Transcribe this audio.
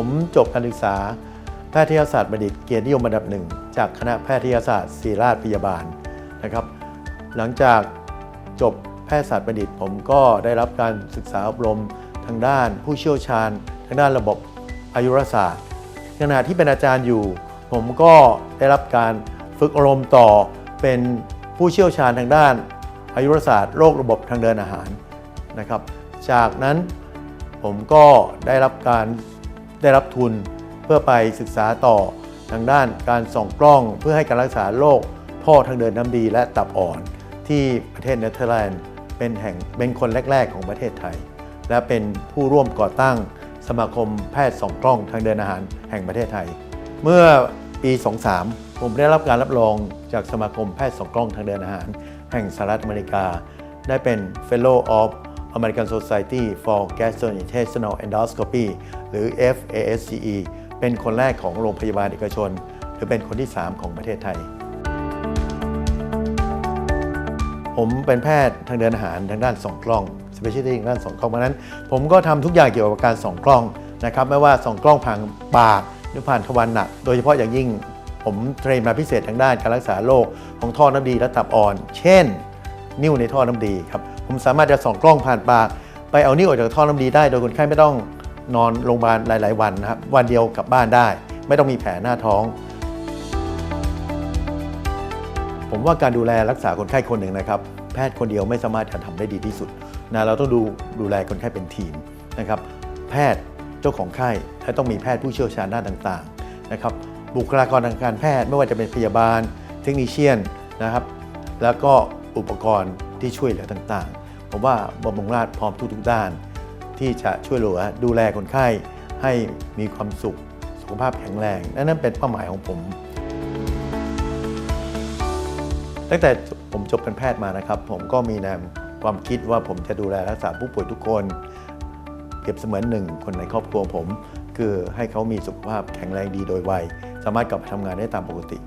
ผมจบการศึกษา แพทยศาสตร์บัณฑิตเกียรตินิยมอันดับหนึ่งจากคณะแพทยศาสตร์ศิริราชพยาบาลนะครับ หลังจากจบแพทยศาสตร์บัณฑิต ผมก็ได้รับการศึกษาอบรมทางด้านผู้เชี่ยวชาญ ทางด้านระบบอายุรศาสตร์ขณะที่เป็นอาจารย์อยู่ ผมก็ได้รับการฝึกอบรมต่อเป็นผู้เชี่ยวชาญทางด้านอายุรศาสตร์โรคระบบทางเดินอาหารนะครับ จากนั้นผมก็ได้รับการ ได้รับทุนเพื่อไปศึกษาต่อทางด้านการส่องกล้องเพื่อให้การรักษาโรคท่อทางเดินน้ำดีและตับอ่อน ที่ประเทศเนเธอร์แลนด์เป็นแห่งเป็นคนแรก ๆ ของประเทศไทย และเป็นผู้ร่วมก่อตั้งสมาคมแพทย์ส่องกล้องทางเดินอาหารแห่งประเทศไทย เมื่อปี 23 ผมได้รับการรับรองจากสมาคมแพทย์ส่องกล้องทางเดินอาหาร แห่งสหรัฐอเมริกา ได้เป็น Fellow of American Society for Gastrointestinal Endoscopy หรือ FASCE เป็นคนแรกของโรงพยาบาลเอกชน หรือเป็นคนที่ 3 ของประเทศไทย ผมเป็นแพทย์ทางเดินอาหารทางด้านสองกล้อง specialty ทางด้านสองกล้องเพราะนั้น ผมก็ทำทุกอย่างเกี่ยวกับการส่องกล้องนะครับไม่ว่าส่องกล้องผ่านปากหรือผ่านทวารหนัก โดยเฉพาะอย่างยิ่งผมเทรนมาพิเศษทางด้านการรักษาโรคของท่อน้ำดีและตับอ่อน เช่น นิ่วในท่อน้ำดีครับ ผมสามารถจะส่องกล้องผ่านปากไปเอานิ่วออกจากท่อน้ำดีได้ โดยคนไข้ไม่ต้องนอนโรงพยาบาลหลาย ๆ วันนะครับวันเดียวกลับบ้านได้ ไม่ต้องมีแผลหน้าท้อง ผมว่าการดูแลรักษาคนไข้คนหนึ่งนะครับ แพทย์คนเดียวไม่สามารถจะทำได้ดีที่สุดนะเราต้องดูดูแลคนไข้เป็นทีมนะครับ แพทย์เจ้าของไข้และต้องมีแพทย์ผู้เชี่ยวชาญด้านต่าง ๆ นะครับ บุคลากรทางการแพทย์ไม่ว่าจะเป็นพยาบาล เทคนิชเชียนนะครับ แล้วก็อุปกรณ์ ที่ช่วยเหลือต่างๆ ผมว่าบำรุงราชพร้อมทุกๆด้าน ที่จะช่วยเหลือดูแลคนไข้ให้มีความสุข สุขภาพแข็งแรงและนั่นเป็นเป้าหมายของผม ตั้งแต่ผมจบการแพทย์มานะครับ ผมก็มีแนวความคิดว่าผมจะดูแลรักษาผู้ป่วยทุกคน เปรียบเสมือนหนึ่งคนในครอบครัวผม คือให้เขามีสุขภาพแข็งแรงดีโดยวัย สามารถกลับมาทำงานได้ตามปกติ